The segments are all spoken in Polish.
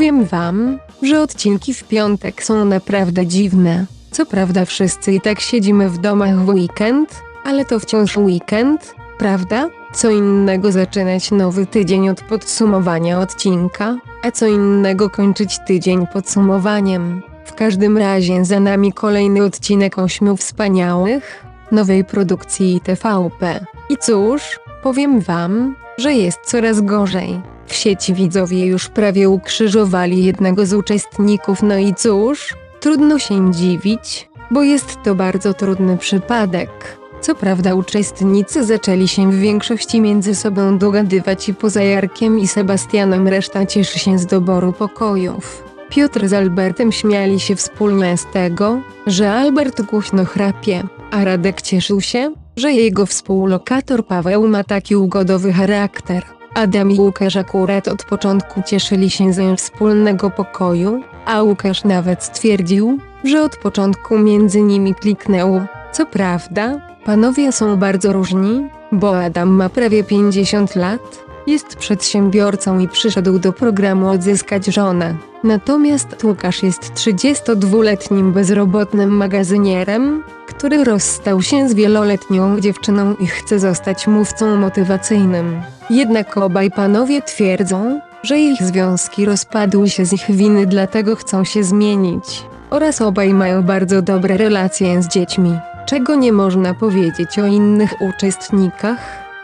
Powiem wam, że odcinki w piątek są naprawdę dziwne. Co prawda wszyscy i tak siedzimy w domach w weekend, ale to wciąż weekend, prawda? Co innego zaczynać nowy tydzień od podsumowania odcinka, a co innego kończyć tydzień podsumowaniem. W każdym razie za nami kolejny odcinek ośmiu wspaniałych, nowej produkcji TVP. I cóż, powiem wam, że jest coraz gorzej. W sieci widzowie już prawie ukrzyżowali jednego z uczestników, no i cóż, trudno się im dziwić, bo jest to bardzo trudny przypadek. Co prawda uczestnicy zaczęli się w większości między sobą dogadywać i poza Jarkiem i Sebastianem reszta cieszy się z doboru pokojów. Piotr z Albertem śmiali się wspólnie z tego, że Albert głośno chrapie, a Radek cieszył się, że jego współlokator Paweł ma taki ugodowy charakter. Adam i Łukasz akurat od początku cieszyli się ze wspólnego pokoju, a Łukasz nawet stwierdził, że od początku między nimi kliknęło. Co prawda, panowie są bardzo różni, bo Adam ma prawie 50 lat, jest przedsiębiorcą i przyszedł do programu odzyskać żonę. Natomiast Łukasz jest 32-letnim bezrobotnym magazynierem, który rozstał się z wieloletnią dziewczyną i chce zostać mówcą motywacyjnym. Jednak obaj panowie twierdzą, że ich związki rozpadły się z ich winy, dlatego chcą się zmienić. Oraz obaj mają bardzo dobre relacje z dziećmi, czego nie można powiedzieć o innych uczestnikach,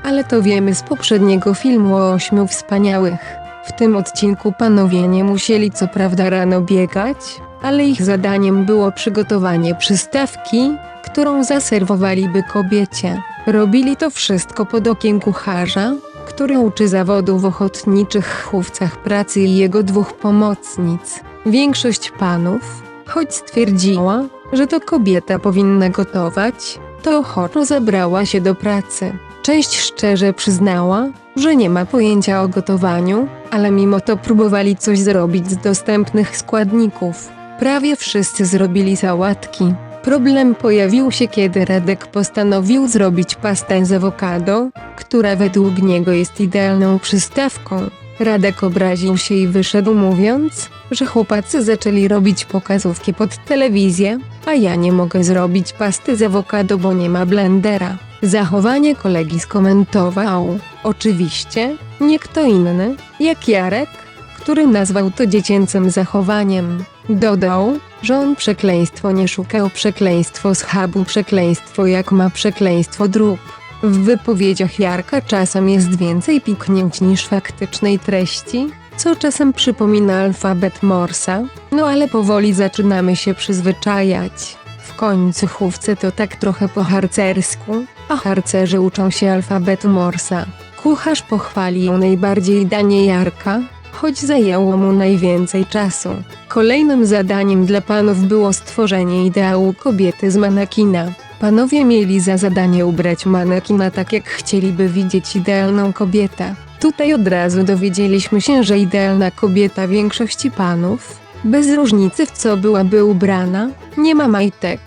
ale to wiemy z poprzedniego filmu o ośmiu wspaniałych. W tym odcinku panowie nie musieli co prawda rano biegać, ale ich zadaniem było przygotowanie przystawki, którą zaserwowaliby kobiecie. Robili to wszystko pod okiem kucharza, który uczy zawodu w ochotniczych chówcach pracy i jego dwóch pomocnic. Większość panów, choć stwierdziła, że to kobieta powinna gotować, to ochoczo zabrała się do pracy. Część szczerze przyznała, że nie ma pojęcia o gotowaniu, ale mimo to próbowali coś zrobić z dostępnych składników. Prawie wszyscy zrobili sałatki. Problem pojawił się, kiedy Radek postanowił zrobić pastę z awokado, która według niego jest idealną przystawką. Radek obraził się i wyszedł mówiąc, że chłopacy zaczęli robić pokazówki pod telewizję, a ja nie mogę zrobić pasty z awokado, bo nie ma blendera. Zachowanie kolegi skomentował, oczywiście, nie kto inny, jak Jarek, który nazwał to dziecięcym zachowaniem. Dodał, że on przekleństwo nie szukał przekleństwo z hubu przekleństwo jak ma przekleństwo drób. W wypowiedziach Jarka czasem jest więcej piknięć niż faktycznej treści, co czasem przypomina alfabet Morsa, no ale powoli zaczynamy się przyzwyczajać. W końcu chówce to tak trochę po harcersku, a harcerze uczą się alfabetu Morsa. Kucharz pochwalił najbardziej danie Jarka, choć zajęło mu najwięcej czasu. Kolejnym zadaniem dla panów było stworzenie ideału kobiety z manekina. Panowie mieli za zadanie ubrać manekina tak jak chcieliby widzieć idealną kobietę. Tutaj od razu dowiedzieliśmy się, że idealna kobieta większości panów, bez różnicy w co byłaby ubrana, nie ma majtek.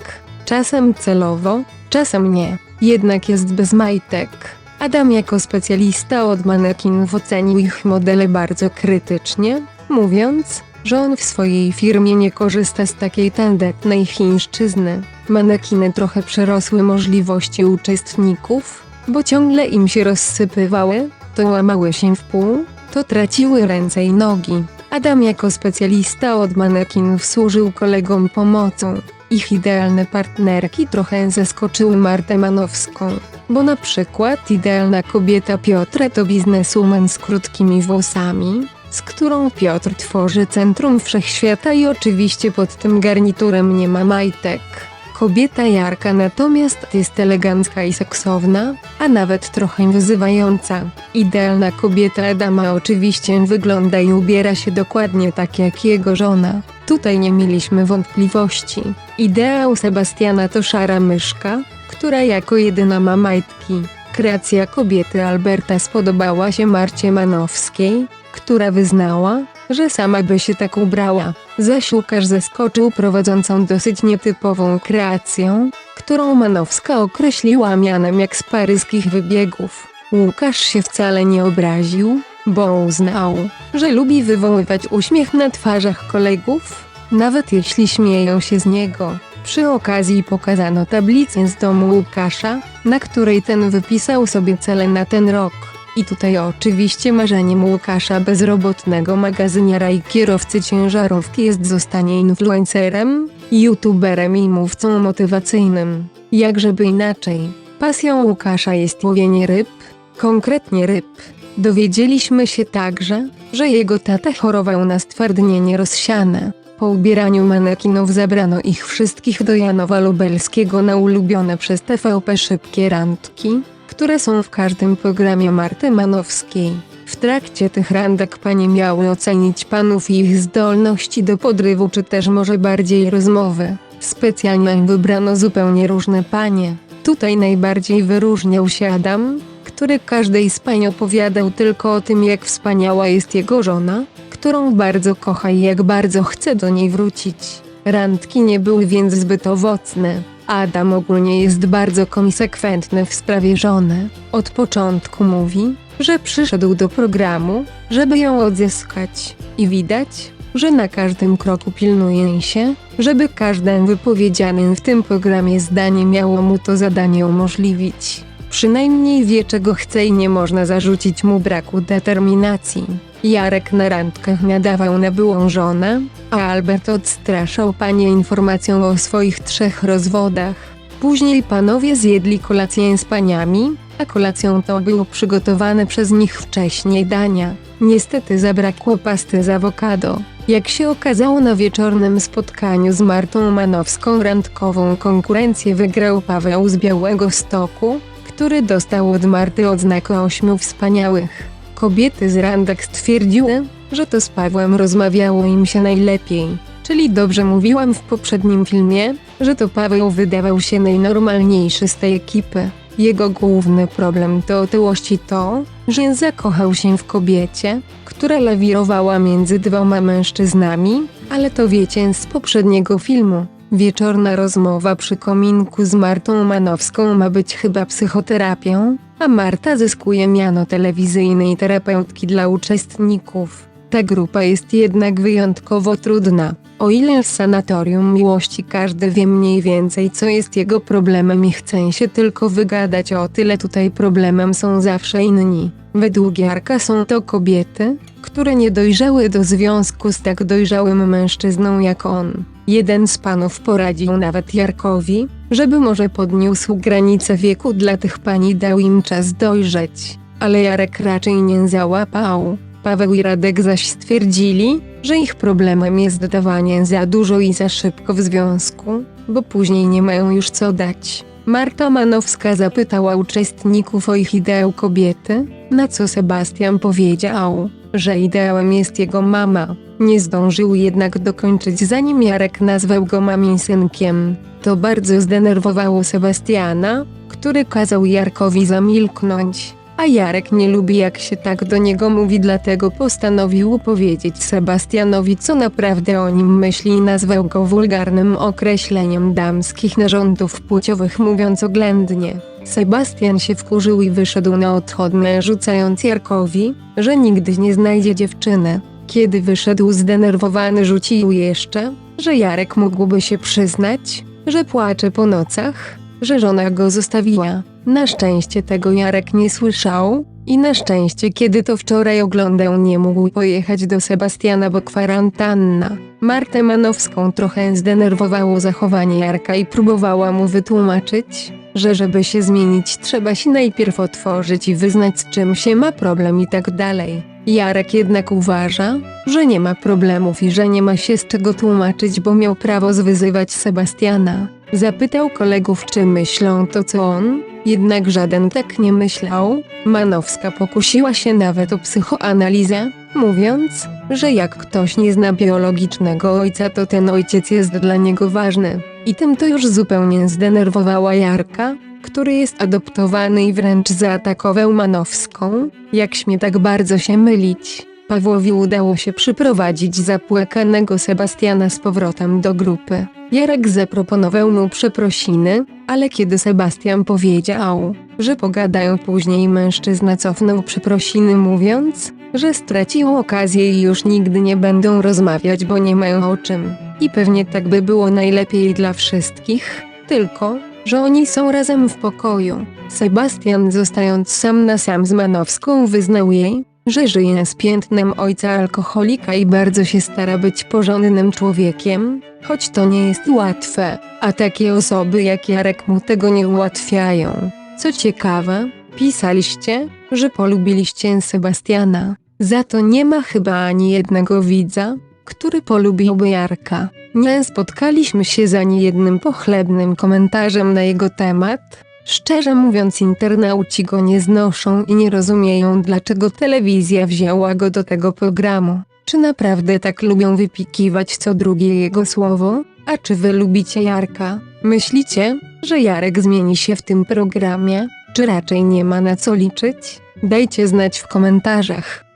Czasem celowo, czasem nie. Jednak jest bez majtek. Adam jako specjalista od manekinów ocenił ich modele bardzo krytycznie, mówiąc, że on w swojej firmie nie korzysta z takiej tandetnej chińszczyzny. Manekiny trochę przerosły możliwości uczestników, bo ciągle im się rozsypywały, to łamały się w pół, to traciły ręce i nogi. Adam jako specjalista od manekinów służył kolegom pomocą. Ich idealne partnerki trochę zaskoczyły Martę Manowską, bo na przykład idealna kobieta Piotra to bizneswoman z krótkimi włosami, z którą Piotr tworzy centrum wszechświata i oczywiście pod tym garniturem nie ma majtek. Kobieta Jarka natomiast jest elegancka i seksowna, a nawet trochę wyzywająca. Idealna kobieta Adama oczywiście wygląda i ubiera się dokładnie tak jak jego żona. Tutaj nie mieliśmy wątpliwości. Ideał Sebastiana to szara myszka, która jako jedyna ma majtki. Kreacja kobiety Alberta spodobała się Marcie Manowskiej, która wyznała, że sama by się tak ubrała. Zaś Łukasz zaskoczył prowadzącą dosyć nietypową kreacją, którą Manowska określiła mianem jak z paryskich wybiegów. Łukasz się wcale nie obraził, bo uznał, że lubi wywoływać uśmiech na twarzach kolegów, nawet jeśli śmieją się z niego. Przy okazji pokazano tablicę z domu Łukasza, na której ten wypisał sobie cele na ten rok. I tutaj oczywiście marzeniem Łukasza bezrobotnego magazyniara i kierowcy ciężarówki jest zostanie influencerem, youtuberem i mówcą motywacyjnym. Jakżeby inaczej. Pasją Łukasza jest łowienie ryb, konkretnie ryb. Dowiedzieliśmy się także, że jego tata chorował na stwardnienie rozsiane. Po ubieraniu manekinów zabrano ich wszystkich do Janowa Lubelskiego na ulubione przez TVP szybkie randki, które są w każdym programie Marty Manowskiej. W trakcie tych randek panie miały ocenić panów i ich zdolności do podrywu czy też może bardziej rozmowy. Specjalnie wybrano zupełnie różne panie. Tutaj najbardziej wyróżniał się Adam, który każdej z pań opowiadał tylko o tym jak wspaniała jest jego żona, którą bardzo kocha i jak bardzo chce do niej wrócić. Randki nie były więc zbyt owocne. Adam ogólnie jest bardzo konsekwentny w sprawie żony. Od początku mówi, że przyszedł do programu, żeby ją odzyskać. I widać, że na każdym kroku pilnuje się, żeby każdym wypowiedzianym w tym programie zdanie miało mu to zadanie umożliwić. Przynajmniej wie czego chce i nie można zarzucić mu braku determinacji. Jarek na randkach nadawał na byłą żonę, a Albert odstraszał panie informacją o swoich trzech rozwodach. Później panowie zjedli kolację z paniami, a kolacją to było przygotowane przez nich wcześniej dania. Niestety zabrakło pasty z awokado. Jak się okazało na wieczornym spotkaniu z Martą Manowską randkową konkurencję wygrał Paweł z Białego Stoku, który dostał od Marty odznakę ośmiu wspaniałych. Kobiety z randek stwierdziły, że to z Pawłem rozmawiało im się najlepiej. Czyli dobrze mówiłam w poprzednim filmie, że to Paweł wydawał się najnormalniejszy z tej ekipy. Jego główny problem to otyłość i to, że zakochał się w kobiecie, która lawirowała między dwoma mężczyznami, ale to wiecie z poprzedniego filmu. Wieczorna rozmowa przy kominku z Martą Manowską ma być chyba psychoterapią, a Marta zyskuje miano telewizyjnej terapeutki dla uczestników. Ta grupa jest jednak wyjątkowo trudna. O ile w sanatorium miłości każdy wie mniej więcej co jest jego problemem i chce się tylko wygadać o tyle tutaj problemem są zawsze inni. Według Jarka są to kobiety, które nie dojrzały do związku z tak dojrzałym mężczyzną jak on. Jeden z panów poradził nawet Jarkowi, żeby może podniósł granicę wieku dla tych pani dał im czas dojrzeć, ale Jarek raczej nie załapał. Paweł i Radek zaś stwierdzili, że ich problemem jest dawanie za dużo i za szybko w związku, bo później nie mają już co dać. Marta Manowska zapytała uczestników o ich ideał kobiety, na co Sebastian powiedział, że ideałem jest jego mama. Nie zdążył jednak dokończyć zanim Jarek nazwał go mamin synkiem. To bardzo zdenerwowało Sebastiana, który kazał Jarkowi zamilknąć. A Jarek nie lubi jak się tak do niego mówi dlatego postanowił powiedzieć Sebastianowi co naprawdę o nim myśli i nazwał go wulgarnym określeniem damskich narządów płciowych mówiąc oględnie. Sebastian się wkurzył i wyszedł na odchodne rzucając Jarkowi, że nigdy nie znajdzie dziewczyny. Kiedy wyszedł zdenerwowany rzucił jeszcze, że Jarek mógłby się przyznać, że płacze po nocach, że żona go zostawiła. Na szczęście tego Jarek nie słyszał i na szczęście kiedy to wczoraj oglądał nie mógł pojechać do Sebastiana bo kwarantanna. Martę Manowską trochę zdenerwowało zachowanie Jarka i próbowała mu wytłumaczyć, że żeby się zmienić trzeba się najpierw otworzyć i wyznać z czym się ma problem i tak dalej. Jarek jednak uważa, że nie ma problemów i że nie ma się z czego tłumaczyć, bo miał prawo zwyzywać Sebastiana. Zapytał kolegów, czy myślą to co on, jednak żaden tak nie myślał. Manowska pokusiła się nawet o psychoanalizę, mówiąc, że jak ktoś nie zna biologicznego ojca, to ten ojciec jest dla niego ważny. I tym to już zupełnie zdenerwowała Jarka, który jest adoptowany i wręcz zaatakował Manowską. Jak śmie tak bardzo się mylić? Pawłowi udało się przyprowadzić zapłakanego Sebastiana z powrotem do grupy. Jarek zaproponował mu przeprosiny, ale kiedy Sebastian powiedział, że pogadają później, mężczyzna cofnął przeprosiny mówiąc, że stracił okazję i już nigdy nie będą rozmawiać, bo nie mają o czym. I pewnie tak by było najlepiej dla wszystkich, tylko, że oni są razem w pokoju. Sebastian zostając sam na sam z Manowską wyznał jej, że żyje z piętnem ojca alkoholika i bardzo się stara być porządnym człowiekiem, choć to nie jest łatwe, a takie osoby jak Jarek mu tego nie ułatwiają. Co ciekawe, pisaliście, że polubiliście Sebastiana. Za to nie ma chyba ani jednego widza, który polubiłby Jarka. Nie spotkaliśmy się z ani jednym pochlebnym komentarzem na jego temat. Szczerze mówiąc, internauci go nie znoszą i nie rozumieją, dlaczego telewizja wzięła go do tego programu. Czy naprawdę tak lubią wypikiwać co drugie jego słowo? A czy wy lubicie Jarka? Myślicie, że Jarek zmieni się w tym programie? Czy raczej nie ma na co liczyć? Dajcie znać w komentarzach.